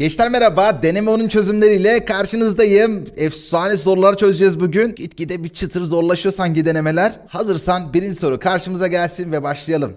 Gençler merhaba. Deneme onun çözümleriyle karşınızdayım. Efsane sorular çözeceğiz bugün. Gitgide bir çıtır zorlaşıyor sanki denemeler. Hazırsan birinci soru karşımıza gelsin ve başlayalım.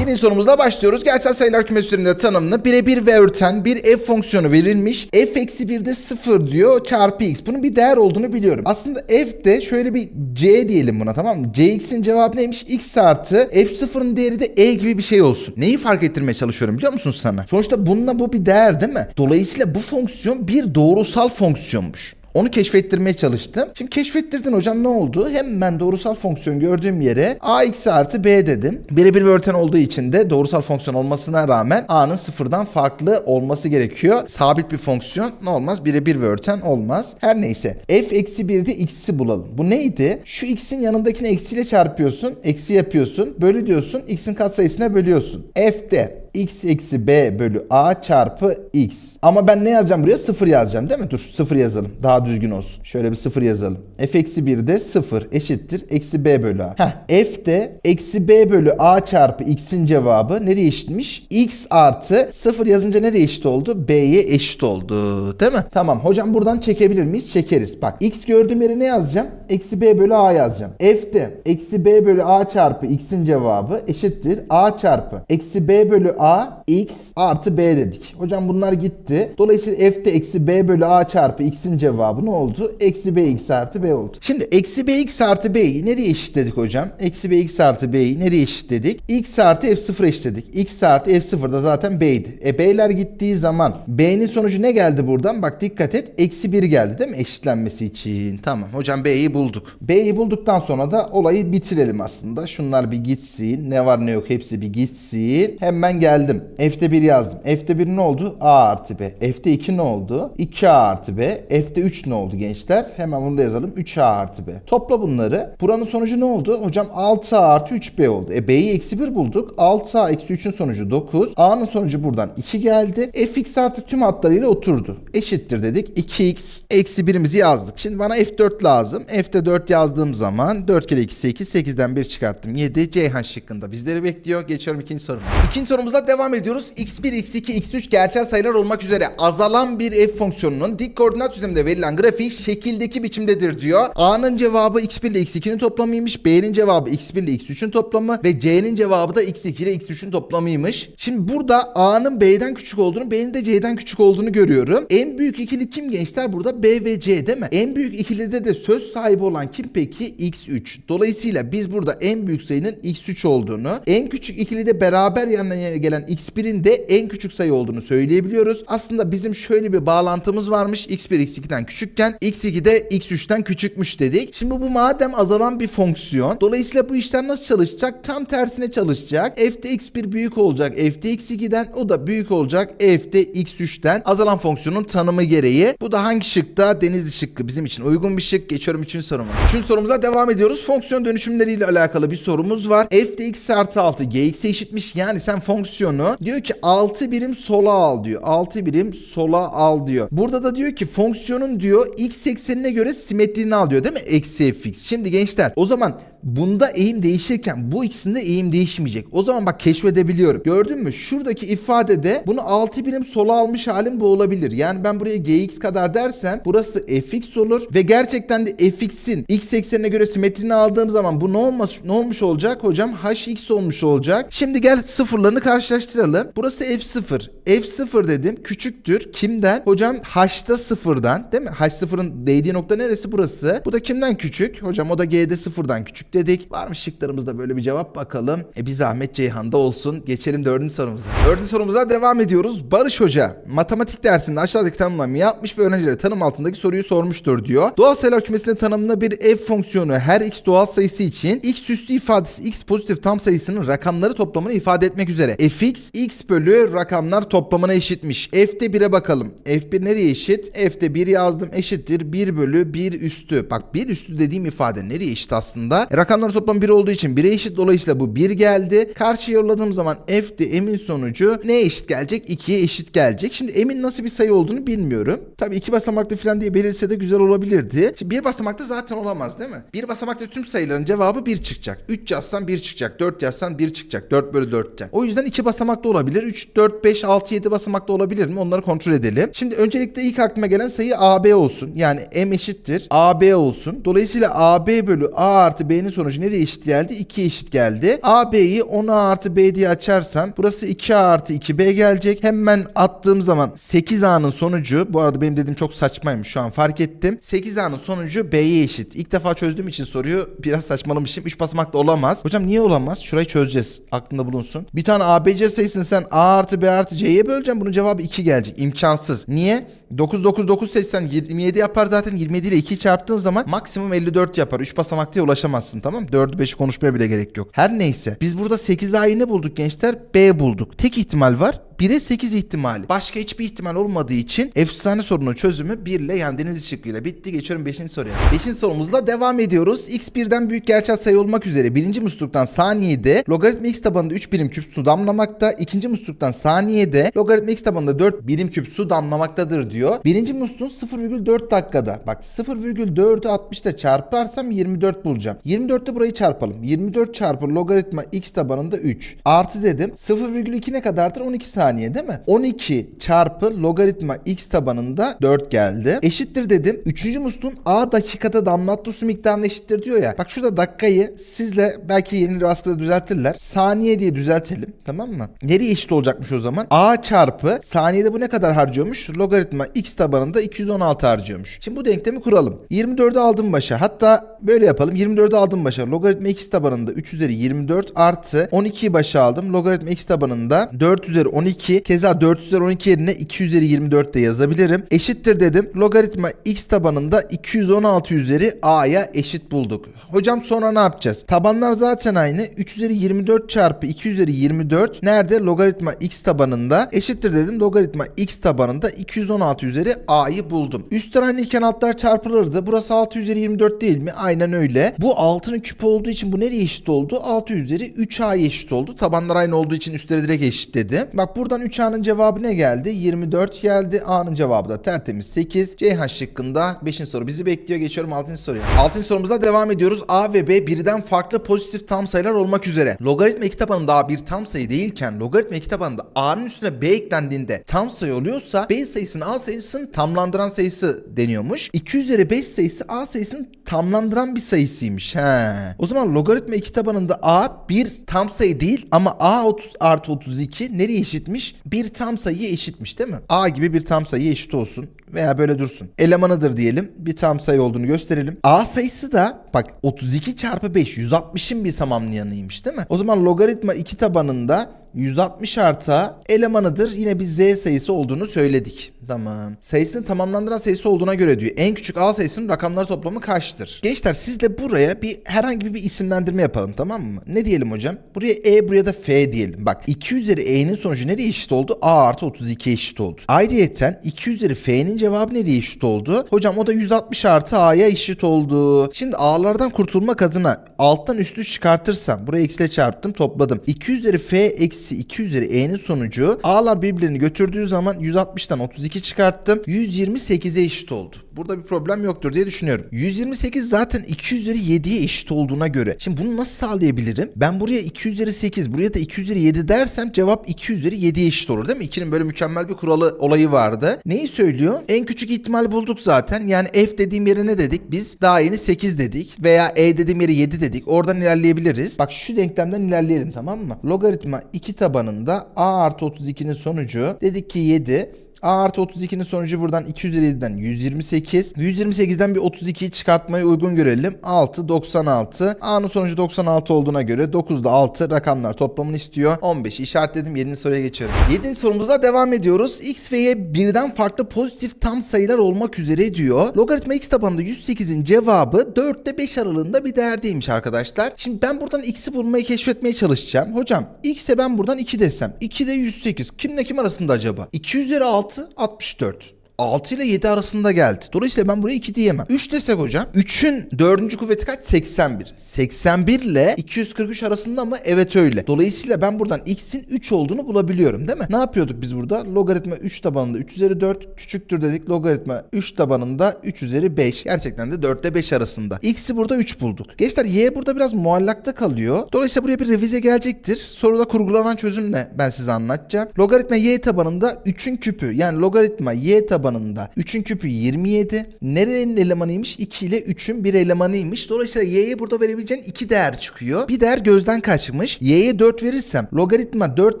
Birinci sorumuzla başlıyoruz. Gerçel sayılar kümesi üzerinde tanımlı birebir ve örten bir f fonksiyonu verilmiş. f eksi 1 de 0 diyor çarpı x. Bunun bir değer olduğunu biliyorum. Aslında f de şöyle bir c diyelim buna tamam mı? cx'in cevabı neymiş? x artı f0'ın değeri de e gibi bir şey olsun. Neyi fark ettirmeye çalışıyorum biliyor musun sana? Sonuçta bununla bu bir değer değil mi? Dolayısıyla bu fonksiyon bir doğrusal fonksiyonmuş. Onu keşfettirmeye çalıştım. Şimdi keşfettirdin hocam ne oldu? Hemen doğrusal fonksiyon gördüğüm yere ax artı b dedim. Birebir ve örten olduğu için de doğrusal fonksiyon olmasına rağmen a'nın sıfırdan farklı olması gerekiyor. Sabit bir fonksiyon ne olmaz? Birebir ve örten olmaz. Her neyse. f eksi 1'de x'i bulalım. Bu neydi? Şu x'in yanındakini eksiyle çarpıyorsun. Eksi yapıyorsun. Bölü diyorsun. x'in katsayısına bölüyorsun. f'de x eksi b bölü a çarpı x. Ama ben ne yazacağım buraya? Sıfır yazacağım değil mi? Dur sıfır yazalım. Daha düzgün olsun. Şöyle bir sıfır yazalım. f eksi 1 de sıfır eşittir. Eksi b bölü a. Heh. f de eksi b bölü a çarpı x'in cevabı nereye eşitmiş? x artı sıfır yazınca nereye eşit oldu? b'ye eşit oldu. Değil mi? Tamam. Hocam buradan çekebilir miyiz? Çekeriz. Bak x gördüğüm yere ne yazacağım? Eksi b bölü a yazacağım. f de eksi b bölü a çarpı x'in cevabı eşittir. a çarpı eksi b bölü a x artı b dedik. Hocam bunlar gitti. Dolayısıyla f de eksi b bölü a çarpı x'in cevabı ne oldu? Eksi b x artı b oldu. Şimdi eksi b x artı b'yi nereye eşitledik hocam? Eksi b x artı b'yi nereye eşitledik? x artı f0 eşitledik. x artı f0 da zaten b'ydi. E b'ler gittiği zaman b'nin sonucu ne geldi buradan? Bak dikkat et. Eksi 1 geldi değil mi? Eşitlenmesi için. Tamam hocam b'yi bulduk. b'yi bulduktan sonra da olayı bitirelim aslında. Şunlar bir gitsin. Ne var ne yok hepsi bir gitsin. Hemen geldim. F'de 1 yazdım. F'de 1 ne oldu? A artı B. F'de 2 ne oldu? 2A artı B. F'de 3 ne oldu gençler? Hemen bunu da yazalım. 3A artı B. Topla bunları. Buranın sonucu ne oldu? Hocam 6A artı 3B oldu. E B'yi eksi 1 bulduk. 6A eksi 3'ün sonucu 9. A'nın sonucu buradan 2 geldi. Fx artı tüm hatlarıyla oturdu. Eşittir dedik. 2x eksi 1'imizi yazdık. Şimdi bana F4 lazım. F'de 4 yazdığım zaman 4 kere 2 8. 8'den 1 çıkarttım. 7. Ceyhan şıkkında bizleri bekliyor. Geçiyorum ikinci soruma. İkinci sorumuzla devam ediyoruz. x1, x2, x3 gerçel sayılar olmak üzere azalan bir f fonksiyonunun dik koordinat düzleminde verilen grafiği şekildeki biçimdedir diyor. A'nın cevabı x1 ile x2'nin toplamıymış. B'nin cevabı x1 ile x3'ün toplamı ve C'nin cevabı da x2 ile x3'ün toplamıymış. Şimdi burada A'nın B'den küçük olduğunu, B'nin de C'den küçük olduğunu görüyorum. En büyük ikili kim gençler? Burada B ve C değil mi? En büyük ikilide de söz sahibi olan kim peki? x3. Dolayısıyla biz burada en büyük sayının x3 olduğunu, en küçük ikilide beraber yan yana gelen x1'in de en küçük sayı olduğunu söyleyebiliyoruz. Aslında bizim şöyle bir bağlantımız varmış. x1 x2'den küçükken x2 de x3'ten küçükmüş dedik. Şimdi bu madem azalan bir fonksiyon. Dolayısıyla bu işler nasıl çalışacak? Tam tersine çalışacak. f'de x1 büyük olacak. f'de x2'den o da büyük olacak. f'de x3'ten azalan fonksiyonun tanımı gereği. Bu da hangi şıkta? Denizli şıkkı bizim için uygun bir şık. Geçiyorum üçüncü soruma. Üçüncü sorumuza devam ediyoruz. Fonksiyon dönüşümleriyle alakalı bir sorumuz var. f'de x artı 6 gx'e eşitmiş. Yani sen fonksiyonu diyor ki 6 birim sola al diyor. 6 birim sola al diyor. Burada da diyor ki fonksiyonun diyor x eksenine göre simetriğini al diyor değil mi? Eksi fx. Şimdi gençler o zaman bunda eğim değişirken bu ikisinde eğim değişmeyecek. O zaman bak keşfedebiliyorum. Gördün mü? Şuradaki ifadede bunu 6 birim sola almış halim bu olabilir. Yani ben buraya gx kadar dersem burası fx olur ve gerçekten de fx'in x eksenine göre simetrini aldığım zaman bu ne olmuş ne olmuş olacak hocam? hx olmuş olacak. Şimdi gel sıfırlarını karşılaştıralım. Burası f0. f0 dedim küçüktür. Kimden? Hocam h'ta sıfırdan değil mi? h sıfırın değdiği nokta neresi? Burası. Bu da kimden küçük? Hocam o da g'de sıfırdan küçük dedik. Var mı şıklarımızda böyle bir cevap bakalım. E bir zahmet Ceyhan'da olsun. Geçelim dördüncü sorumuza. Dördüncü sorumuza devam ediyoruz. Barış Hoca matematik dersinde aşağıdaki tanımlamayı yapmış ve öğrencilere tanım altındaki soruyu sormuştur diyor. Doğal sayılar kümesinde tanımlı bir f fonksiyonu her x doğal sayısı için x üstü ifadesi x pozitif tam sayısının rakamları toplamını ifade etmek üzere. fx x bölü rakamlar toplamına eşitmiş. f'de 1'e bakalım. f1 nereye eşit? f'de 1 yazdım eşittir 1 bölü 1 üstü. Bak 1 üstü dediğim ifade nereye eşit aslında? Rakamlar toplam 1 olduğu için 1'e eşit dolayısıyla bu 1 geldi. Karşıya yolladığım zaman f de m'in sonucu ne eşit gelecek? 2'ye eşit gelecek. Şimdi m'in nasıl bir sayı olduğunu bilmiyorum. Tabii iki basamaklı falan diye belirse de güzel olabilirdi. Şimdi bir basamaklı zaten olamaz değil mi? Bir basamaklı tüm sayıların cevabı 1 çıkacak. 3 yazsan 1 çıkacak. 4 yazsan 1 çıkacak. 4 bölü 4'ten. O yüzden iki basamaklı olabilir. 3, 4, 5, 6, 7 basamaklı olabilir mi? Onları kontrol edelim. Şimdi öncelikle ilk aklıma gelen sayı AB olsun. Yani M eşittir. AB olsun. Dolayısıyla AB bölü A artı B'nin sonucu nereye eşit geldi? 2 eşit geldi. AB'yi 10A artı B diye açarsam burası 2A artı 2B gelecek. Hemen attığım zaman 8A'nın sonucu bu arada benim dediğim çok saçmaymış şu an fark ettim. 8A'nın sonucu B'ye eşit. İlk defa çözdüğüm için soruyu biraz saçmalamışım. 3 basamaklı olamaz. Hocam niye olamaz? Şurayı çözeceğiz. Aklında bulunsun. Bir tane ABC sayısını sen A artı B artı C'ye böleceksin. Bunun cevabı 2 gelecek. İmkansız. Niye? 9 9 9 seçsen 27 yapar zaten 27 ile 2'yi çarptığın zaman maksimum 54 yapar. 3 basamakta ulaşamazsın tamam mı? 4'ü 5'i konuşmaya bile gerek yok. Her neyse biz burada 8A'yı ne bulduk gençler? B bulduk. Tek ihtimal var. 1'e 8 ihtimali. Başka hiçbir ihtimal olmadığı için efsane sorunun çözümü 1 ile yani deniz şıkkıyla bitti. Geçiyorum 5. soruya. 5. sorumuzla devam ediyoruz. X birden büyük gerçel sayı olmak üzere birinci musluktan saniyede logaritma x tabanında 3 birim küp su damlamakta. ikinci musluktan saniyede logaritma x tabanında 4 birim küp su damlamaktadır diyor. Birinci musluğun 0,4 dakikada. Bak 0,4'ü 60'ta çarparsam 24 bulacağım. 24'te burayı çarpalım. 24 çarpı logaritma x tabanında 3. Artı dedim. 0,2 ne kadardır? 12 saniye değil mi? 12 çarpı logaritma x tabanında 4 geldi. Eşittir dedim. Üçüncü musluğun a dakikada damlatma su miktarına eşittir diyor ya. Bak şurada dakikayı sizle belki yeni rastgele düzeltirler. Saniye diye düzeltelim. Tamam mı? Nereye eşit olacakmış o zaman? a çarpı saniyede bu ne kadar harcıyormuş? Logaritma x tabanında 216 harcıyormuş. Şimdi bu denklemi kuralım. 24'ü aldım başa. Hatta böyle yapalım. 24'ü aldım başa. Logaritma x tabanında 3 üzeri 24 artı 12'yi başa aldım. Logaritma x tabanında 4 üzeri 12. Keza 4 üzeri 12 yerine 2 üzeri 24 de yazabilirim. Eşittir dedim. Logaritma x tabanında 216 üzeri a'ya eşit bulduk. Hocam sonra ne yapacağız? Tabanlar zaten aynı. 3 üzeri 24 çarpı 2 üzeri 24 nerede? Logaritma x tabanında eşittir dedim. Logaritma x tabanında 216 üzeri a'yı buldum. Üstler aynıyken altlar çarpılırdı. Burası 6 üzeri 24 değil mi? Aynen öyle. Bu 6'nın küpü olduğu için bu nereye eşit oldu? 6 üzeri 3a'ya eşit oldu. Tabanlar aynı olduğu için üstleri direkt eşitledi. Bak buradan 3a'nın cevabı ne geldi? 24 geldi. A'nın cevabı da tertemiz 8. CH şıkkında 5. soru bizi bekliyor. Geçiyorum 6. soruya. 6. sorumuza devam ediyoruz. A ve B birden farklı pozitif tam sayılar olmak üzere. Logaritma iki tabanında A bir tam sayı değilken logaritma iki tabanında A'nın üstüne B eklendiğinde tam sayı oluyorsa B sayısının A sayısının tamlandıran sayısı deniyormuş. 2 üzeri 5 sayısı A sayısının tamlandıran bir sayısıymış. He. O zaman logaritma iki tabanında A bir tam sayı değil ama A 30 artı 32 nereye eşitmiş? Bir tam sayıya eşitmiş değil mi? A gibi bir tam sayıya eşit olsun veya böyle dursun. Elemanıdır diyelim. Bir tam sayı olduğunu gösterelim. A sayısı da bak 32 çarpı 5 160'ın bir tamamlayanıymış değil mi? O zaman logaritma 2 tabanında 160 artı elemanıdır. Yine bir z sayısı olduğunu söyledik. Tamam. Sayısını tamamlandıran sayısı olduğuna göre diyor. En küçük A sayısının rakamları toplamı kaçtır? Gençler siz de buraya bir herhangi bir isimlendirme yapalım tamam mı? Ne diyelim hocam? Buraya E buraya da F diyelim. Bak 2 üzeri E'nin sonucu nereye eşit oldu? A artı 32 eşit oldu. Ayrıyeten 2 üzeri F'nin cevabı nereye eşit oldu? Hocam o da 160 artı A'ya eşit oldu. Şimdi A'lardan kurtulmak adına alttan üstü çıkartırsam buraya eksiyle çarptım topladım. 2 üzeri F eksi 2 üzeri E'nin sonucu A'lar birbirlerini götürdüğü zaman 160'tan 32 çıkarttım. 128'e eşit oldu. Burada bir problem yoktur diye düşünüyorum. 128 zaten 2 üzeri 7'ye eşit olduğuna göre. Şimdi bunu nasıl sağlayabilirim? Ben buraya 2 üzeri 8 buraya da 2 üzeri 7 dersem cevap 2 üzeri 7'ye eşit olur değil mi? 2'nin böyle mükemmel bir kuralı olayı vardı. Neyi söylüyor? En küçük ihtimal bulduk zaten. Yani f dediğim yere ne dedik? Biz daha yeni 8 dedik veya e dediğim yere 7 dedik. Oradan ilerleyebiliriz. Bak şu denklemden ilerleyelim tamam mı? Logaritma 2 tabanında a artı 32'nin sonucu dedik ki 7. A artı 32'nin sonucu buradan 2 üzeri 7'den 128. 128'den bir 32'yi çıkartmayı uygun görelim. 6, 96. A'nın sonucu 96 olduğuna göre 9 da 6 rakamlar toplamını istiyor. 15'i işaretledim. 7. soruya geçiyorum. 7. sorumuza devam ediyoruz. X ve Y birden farklı pozitif tam sayılar olmak üzere diyor. Logaritma X tabanında 108'in cevabı 4 ile 5 aralığında bir değerdeymiş arkadaşlar. Şimdi ben buradan X'i bulmayı keşfetmeye çalışacağım. Hocam X'e ben buradan 2 desem. 2 de 108. Kimle kim arasında acaba? 2 üzeri 6 64. 6 ile 7 arasında geldi. Dolayısıyla ben buraya 2 diyemem. 3 desek hocam. 3'ün 4. kuvveti kaç? 81. 81 ile 243 arasında mı? Evet öyle. Dolayısıyla ben buradan x'in 3 olduğunu bulabiliyorum değil mi? Ne yapıyorduk biz burada? Logaritma 3 tabanında 3 üzeri 4 küçüktür dedik. Logaritma 3 tabanında 3 üzeri 5. Gerçekten de 4 ile 5 arasında. X'i burada 3 bulduk. Gençler y burada biraz muallakta kalıyor. Dolayısıyla buraya bir revize gelecektir. Soruda kurgulanan çözüm ne? Ben size anlatacağım. Logaritma y tabanında 3'ün küpü yani logaritma y tabanında 3'ün küpü 27. Nerenin elemanıymış? 2 ile 3'ün bir elemanıymış. Dolayısıyla y'ye burada verebileceğin 2 değer çıkıyor. Bir değer gözden kaçmış. y'ye 4 verirsem logaritma 4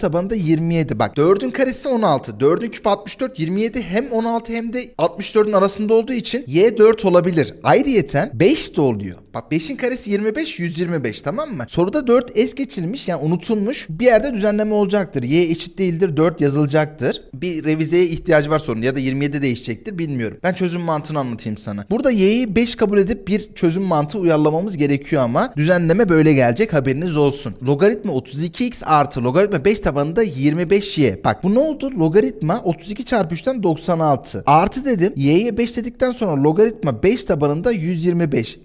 tabanında 27. Bak 4'ün karesi 16. 4'ün küpü 64. 27 hem 16 hem de 64'ün arasında olduğu için y 4 olabilir. Ayrıyeten 5 de oluyor. Bak 5'in karesi 25 125 tamam mı? Soruda 4 es geçilmiş yani unutulmuş. Bir yerde düzenleme olacaktır. Y eşit değildir 4 yazılacaktır. Bir revizeye ihtiyacı var sorunun ya da 27 değişecektir bilmiyorum. Ben çözüm mantığını anlatayım sana. Burada y'yi 5 kabul edip bir çözüm mantığı uyarlamamız gerekiyor ama düzenleme böyle gelecek haberiniz olsun. Logaritma 32x artı logaritma 5 tabanında 25y. Bak bu ne oldu? Logaritma 32 çarpı 3'ten 96. Artı dedim. Y'ye 5 dedikten sonra logaritma 5 tabanında 125.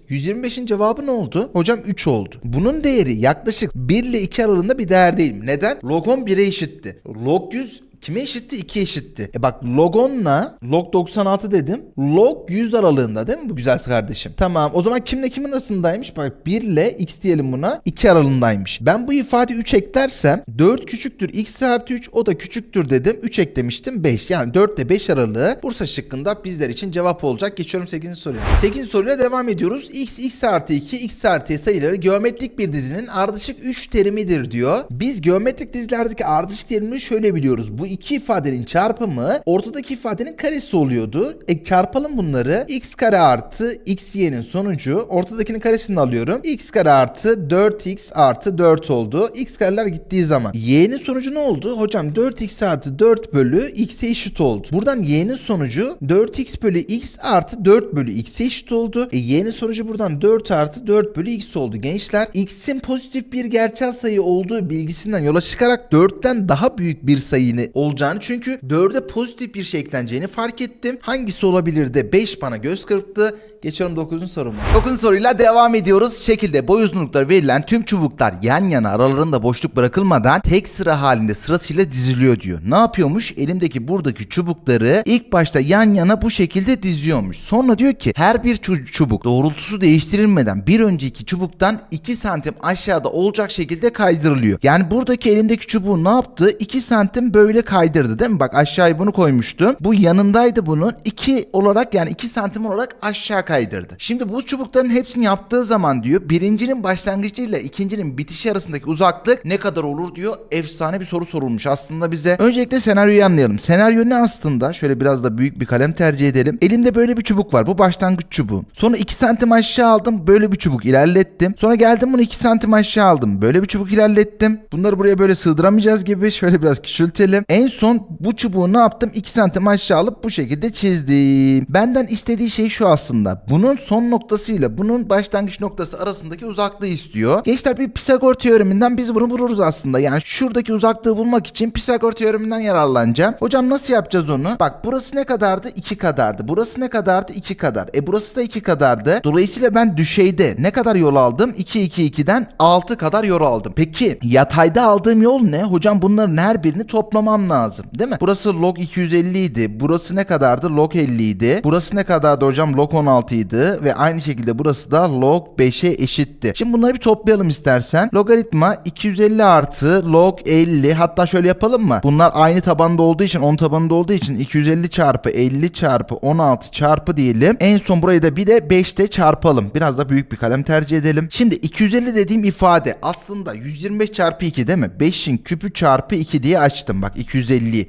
125'in cevabı ne oldu? Hocam 3 oldu. Bunun değeri yaklaşık 1 ile 2 aralığında bir değer değil? Neden? Log 10 1'e eşitti. Log 100 Kime eşitti? 2 eşitti. E bak logonla log 96 dedim. Log 100 aralığında değil mi bu güzel kardeşim? Tamam. O zaman kimle kimin arasındaymış? Bak 1 ile x diyelim buna 2 aralığındaymış. Ben bu ifade 3 eklersem 4 küçüktür x artı 3 o da küçüktür dedim. 3 eklemiştim 5. Yani 4 ile 5 aralığı Bursa şıkkında bizler için cevap olacak. Geçiyorum 8. soruya. 8. soruyla devam ediyoruz. x x artı 2 x artı sayıları geometrik bir dizinin ardışık 3 terimidir diyor. Biz geometrik dizilerdeki ardışık terimini şöyle biliyoruz. Bu iki ifadenin çarpımı ortadaki ifadenin karesi oluyordu. E çarpalım bunları. x kare artı x y'nin sonucu ortadakinin karesini alıyorum. x kare artı 4x artı 4 oldu. x kareler gittiği zaman y'nin sonucu ne oldu? Hocam 4x artı 4 bölü x'e eşit oldu. Buradan y'nin sonucu 4x bölü x artı 4 bölü x'e eşit oldu. E y'nin sonucu buradan 4 artı 4 bölü x oldu gençler. x'in pozitif bir gerçel sayı olduğu bilgisinden yola çıkarak 4'ten daha büyük bir sayını olacağını çünkü 4'e pozitif bir şey ekleneceğini fark ettim. Hangisi olabilirdi? 5 bana göz kırptı. Geçiyorum 9. soruma. 9. soruyla devam ediyoruz. Şekilde boy uzunlukları verilen tüm çubuklar yan yana aralarında boşluk bırakılmadan tek sıra halinde sırasıyla diziliyor diyor. Ne yapıyormuş? Elimdeki buradaki çubukları ilk başta yan yana bu şekilde diziyormuş. Sonra diyor ki her bir çu- çubuk doğrultusu değiştirilmeden bir önceki çubuktan 2 santim aşağıda olacak şekilde kaydırılıyor. Yani buradaki elimdeki çubuğu ne yaptı? 2 santim böyle kaydırdı değil mi? Bak aşağıya bunu koymuştum. Bu yanındaydı bunun. 2 olarak yani 2 santim olarak aşağı kaydırdı. Şimdi bu çubukların hepsini yaptığı zaman diyor birincinin başlangıcıyla ikincinin bitişi arasındaki uzaklık ne kadar olur diyor. Efsane bir soru sorulmuş aslında bize. Öncelikle senaryoyu anlayalım. Senaryo ne aslında? Şöyle biraz da büyük bir kalem tercih edelim. Elimde böyle bir çubuk var. Bu başlangıç çubuğu. Sonra 2 santim aşağı aldım. Böyle bir çubuk ilerlettim. Sonra geldim bunu 2 santim aşağı aldım. Böyle bir çubuk ilerlettim. Bunları buraya böyle sığdıramayacağız gibi. Şöyle biraz küçültelim. En son bu çubuğu ne yaptım? 2 santim aşağı alıp bu şekilde çizdim. Benden istediği şey şu aslında. Bunun son noktasıyla bunun başlangıç noktası arasındaki uzaklığı istiyor. Gençler bir Pisagor teoreminden biz bunu buluruz aslında. Yani şuradaki uzaklığı bulmak için Pisagor teoreminden yararlanacağım. Hocam nasıl yapacağız onu? Bak burası ne kadardı? 2 kadardı. Burası ne kadardı? 2 kadar. E burası da 2 kadardı. Dolayısıyla ben düşeyde ne kadar yol aldım? 2 2 2'den 6 kadar yol aldım. Peki yatayda aldığım yol ne? Hocam bunların her birini toplamam lazım. Değil mi? Burası log 250 idi. Burası ne kadardı? Log 50 idi. Burası ne kadardı hocam? Log 16 idi. Ve aynı şekilde burası da log 5'e eşitti. Şimdi bunları bir toplayalım istersen. Logaritma 250 artı log 50. Hatta şöyle yapalım mı? Bunlar aynı tabanda olduğu için 10 tabanında olduğu için 250 çarpı 50 çarpı 16 çarpı diyelim. En son burayı da bir de 5'te çarpalım. Biraz da büyük bir kalem tercih edelim. Şimdi 250 dediğim ifade aslında 125 çarpı 2 değil mi? 5'in küpü çarpı 2 diye açtım. Bak 250.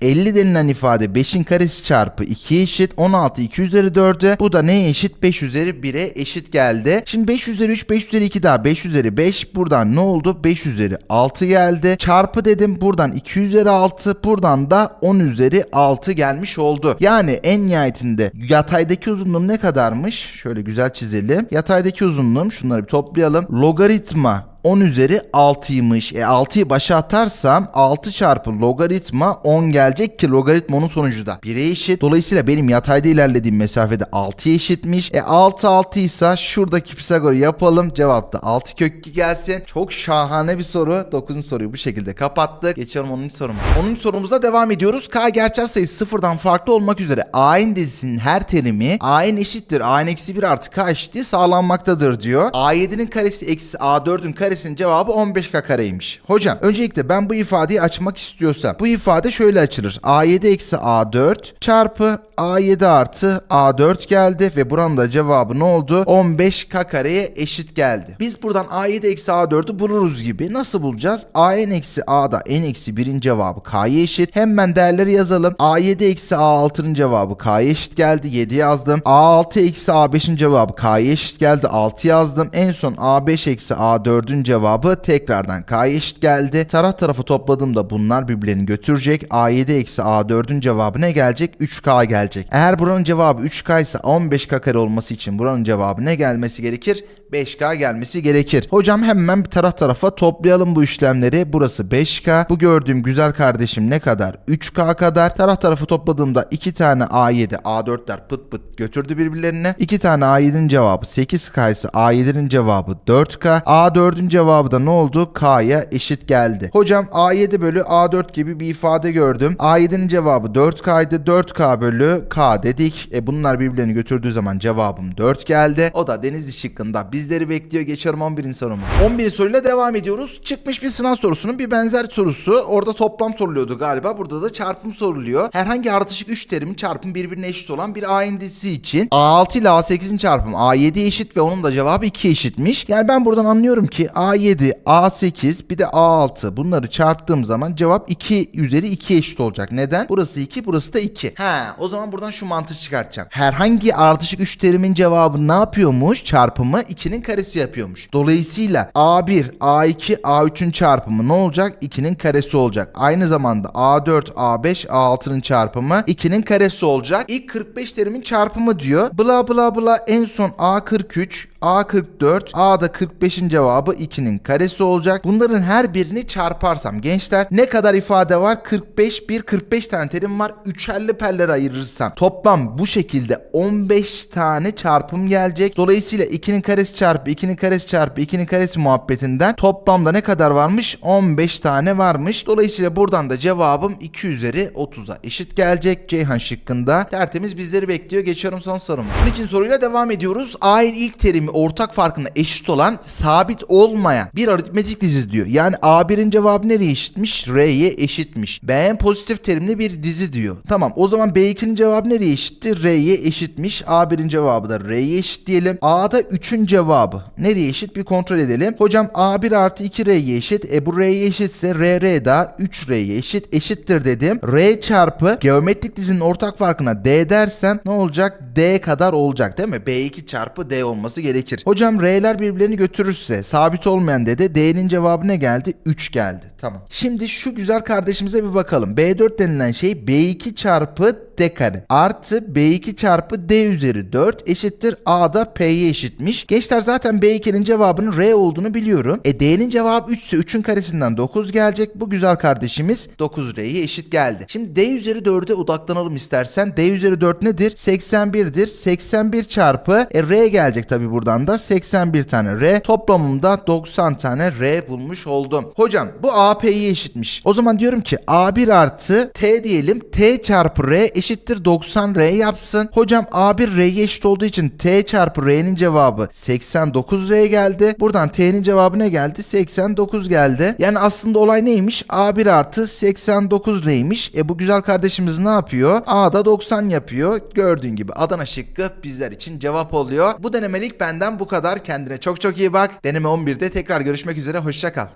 50 denilen ifade 5'in karesi çarpı 2 eşit. 16 2 üzeri 4'e. Bu da neye eşit? 5 üzeri 1'e eşit geldi. Şimdi 5 üzeri 3 5 üzeri 2 daha 5 üzeri 5. Buradan ne oldu? 5 üzeri 6 geldi. Çarpı dedim. Buradan 2 üzeri 6. Buradan da 10 üzeri 6 gelmiş oldu. Yani en nihayetinde yataydaki uzunluğum ne kadarmış? Şöyle güzel çizelim. Yataydaki uzunluğum şunları bir toplayalım. Logaritma 10 üzeri 6'ymış. E 6'yı başa atarsam 6 çarpı logaritma 10 gelecek ki logaritma onun sonucu da 1'e eşit. Dolayısıyla benim yatayda ilerlediğim mesafede 6'ya eşitmiş. E 6 6 ise şuradaki Pisagor'u yapalım. Cevap da 6 kök 2 gelsin. Çok şahane bir soru. 9. soruyu bu şekilde kapattık. Geçelim 10. soruma. 10. sorumuzda devam ediyoruz. K gerçel sayısı sıfırdan farklı olmak üzere A'nın dizisinin her terimi A'nın eşittir. A'nın eksi 1 artı K eşitliği sağlanmaktadır diyor. A7'nin karesi eksi A4'ün karesinin cevabı 15K kareymiş. Hocam öncelikle ben bu ifadeyi açmak istiyorsam bu ifade şöyle açılır. A7 eksi A4 çarpı A7 artı A4 geldi ve buranın da cevabı ne oldu? 15K kareye eşit geldi. Biz buradan A7 eksi A4'ü buluruz gibi. Nasıl bulacağız? AN eksi A'da n eksi 1'in cevabı K'ya eşit. Hemen değerleri yazalım. A7 eksi A6'nın cevabı K'ya eşit geldi. 7 yazdım. A6 eksi A5'in cevabı K'ya eşit geldi. 6 yazdım. En son A5 eksi A4'ün cevabı tekrardan K'ya eşit geldi. Taraf tarafı topladığımda bunlar birbirlerini götürecek. A7 eksi A4'ün cevabı ne gelecek? 3K gelecek. Eğer buranın cevabı 3K ise 15K kare olması için buranın cevabı ne gelmesi gerekir? 5K gelmesi gerekir. Hocam hemen bir taraf tarafa toplayalım bu işlemleri. Burası 5K. Bu gördüğüm güzel kardeşim ne kadar? 3K kadar. Taraf tarafı topladığımda 2 tane A7, A4'ler pıt pıt götürdü birbirlerine. 2 tane A7'nin cevabı 8K ise A7'nin cevabı 4K. A4'ün cevabı da ne oldu? K'ya eşit geldi. Hocam A7 bölü A4 gibi bir ifade gördüm. A7'nin cevabı 4K'ydı. 4K bölü K dedik. E bunlar birbirlerini götürdüğü zaman cevabım 4 geldi. O da Denizli şıkkında bizleri bekliyor. Geçiyorum 11. soruma. 11. soruyla devam ediyoruz. Çıkmış bir sınav sorusunun bir benzer sorusu. Orada toplam soruluyordu galiba. Burada da çarpım soruluyor. Herhangi ardışık 3 terimin çarpım birbirine eşit olan bir A'nın dizisi için A6 ile A8'in çarpımı A7 eşit ve onun da cevabı 2 eşitmiş. Yani ben buradan anlıyorum ki A7, A8 bir de A6 bunları çarptığım zaman cevap 2 üzeri 2 eşit olacak. Neden? Burası 2, burası da 2. He, o zaman buradan şu mantığı çıkartacağım. Herhangi ardışık 3 terimin cevabı ne yapıyormuş? Çarpımı 2'nin karesi yapıyormuş. Dolayısıyla A1, A2, A3'ün çarpımı ne olacak? 2'nin karesi olacak. Aynı zamanda A4, A5, A6'nın çarpımı 2'nin karesi olacak. İlk 45 terimin çarpımı diyor. Bla bla bla en son A43, A44, A'da 45'in cevabı 2'nin karesi olacak. Bunların her birini çarparsam gençler ne kadar ifade var? 45, bir 45 tane terim var. Üçerli pellere ayırırsam toplam bu şekilde 15 tane çarpım gelecek. Dolayısıyla 2'nin karesi çarpı 2'nin karesi çarpı 2'nin karesi muhabbetinden toplamda ne kadar varmış? 15 tane varmış. Dolayısıyla buradan da cevabım 2 üzeri 30'a eşit gelecek. Ceyhan şıkkında tertemiz bizleri bekliyor. Geçiyorum son soruma. Bunun için soruyla devam ediyoruz. A'nın ilk terimi ortak farkına eşit olan sabit olmayan bir aritmetik dizi diyor. Yani A1'in cevabı nereye eşitmiş? R'ye eşitmiş. B'nin pozitif terimli bir dizi diyor. Tamam o zaman B2'nin cevabı nereye eşitti? R'ye eşitmiş. A1'in cevabı da R'ye eşit diyelim. A'da 3'ün cevabı nereye eşit? Bir kontrol edelim. Hocam A1 artı 2 R'ye eşit. E bu R'ye eşitse R R da 3 R'ye eşit. Eşittir dedim. R çarpı geometrik dizinin ortak farkına D dersem ne olacak? D kadar olacak değil mi? B2 çarpı D olması gerekir. Hocam R'ler birbirlerini götürürse sabit olmayan D'de D'nin cevabı ne geldi? 3 geldi. Tamam. Şimdi şu güzel kardeşimize bir bakalım. B4 denilen şey B2 çarpı D kare artı B2 çarpı D üzeri 4 eşittir A'da P'ye eşitmiş. Gençler zaten B2'nin cevabının R olduğunu biliyorum. E D'nin cevabı 3 ise 3'ün karesinden 9 gelecek. Bu güzel kardeşimiz 9R'ye eşit geldi. Şimdi D üzeri 4'e odaklanalım istersen. D üzeri 4 nedir? 81'dir. 81 çarpı e, R gelecek tabi buradan da 81 tane R. Toplamımda 90 tane R bulmuş oldum. Hocam bu AP'ye eşitmiş. O zaman diyorum ki A1 artı T diyelim. T çarpı R eşittir 90 R yapsın. Hocam A1 R'ye eşit olduğu için T çarpı R'nin cevabı 89 R geldi. Buradan T'nin cevabı ne geldi? 89 geldi. Yani aslında olay neymiş? A1 artı 89 R'ymiş. E bu güzel kardeşimiz ne yapıyor? A'da 90 yapıyor. Gördüğün gibi Adana şıkkı bizler için cevap oluyor. Bu denemelik benden bu kadar. Kendine çok çok iyi bak. Deneme 11'de tekrar görüşmek üzere. Hoşça kal.